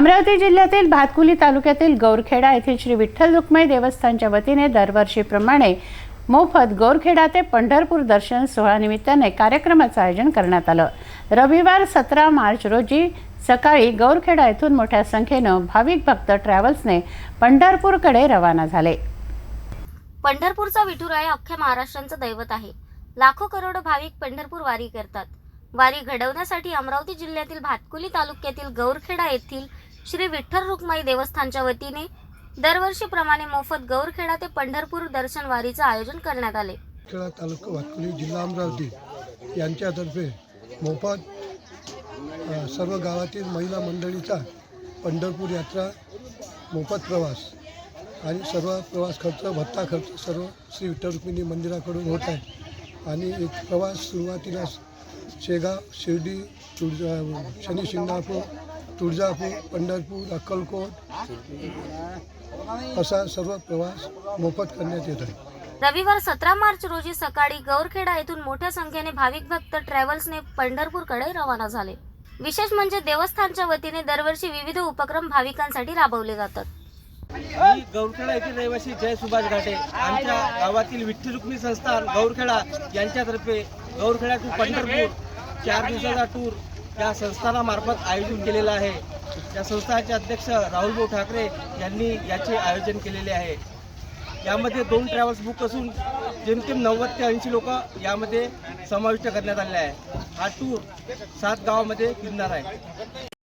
अमरावती जिल्ह्यातील भातकुली तालुक्यातील गौरखेडा येथील श्री विठ्ठल रुक्माई देवस्थानच्या वतीने दरवर्षीप्रमाणे मोफत गौरखेडा ते पंढरपूर दर्शन सोहळ्यानिमित्ताने कार्यक्रमाचं आयोजन करण्यात आलं. रविवार सतरा मार्च रोजी सकाळी गौरखेडा येथून मोठ्या संख्येनं भाविक भक्त ट्रॅव्हल्सने पंढरपूरकडे रवाना झाले. पंढरपूरचा विठुराया अख्ख्या महाराष्ट्राचं दैवत आहे. लाखो करोडो भाविक पंढरपूर वारी करतात. वारी घडवण्यासाठी अमरावती जिल्ह्यातील भातकुली तालुक्यातील गौरखेडा येथील श्री विठ्ठल रुक्माई देवस्थानच्या वतीने दरवर्षीप्रमाणे मोफत गौरखेडा ते पंढरपूर दर्शन वारीचं आयोजन करण्यात आले. खेळा तालुका वाटकुली जिल्हा अमरावती यांच्यातर्फे मोफत सर्व गावातील महिला मंडळीचा पंढरपूर यात्रा मोफत प्रवास आणि सर्व प्रवास खर्च भत्ता खर्च सर्व श्री विठ्ठल रुक्मिणी मंदिराकडून होत आहे आणि एक प्रवास सुरुवातीला शेगाव शिर्डी तुळजा शनी शिंगणापूर तुळजापूर पंढरपूर अक्कलकोट असा सर्व प्रवास मोफत करण्यात येत आहे. रविवार सतरा मार्च रोजी सकाळी गौरखेडा येथून मोठ्या संख्येने भाविक भक्त ट्रॅव्हल्सने पंढरपूरकडे रवाना झाले. विशेष म्हणजे देवस्थानच्या वतीने दरवर्षी विविध उपक्रम भाविकांसाठी राबवले जातात. मी गौरखेडा येथील रहिवासी जय सुभाष घाटे. आमच्या गावातील विठ्ठल रुक्मिणी संस्थान गौरखेडा यांच्यातर्फे गौरखेडा टू पंढरपूर चार दिवसाचा टूर या संस्थानामार्फत आयोजन केलेलं आहे. या संस्थाचे अध्यक्ष राहुलभाऊ ठाकरे यांनी याचे आयोजन केलेले आहे. यामध्ये दोन ट्रॅव्हल्स बुक असून जेमतेम नव्वद ते ऐंशी लोक यामध्ये समाविष्ट करण्यात आले आहे. हा टूर सात गावामध्ये फिरणार आहे.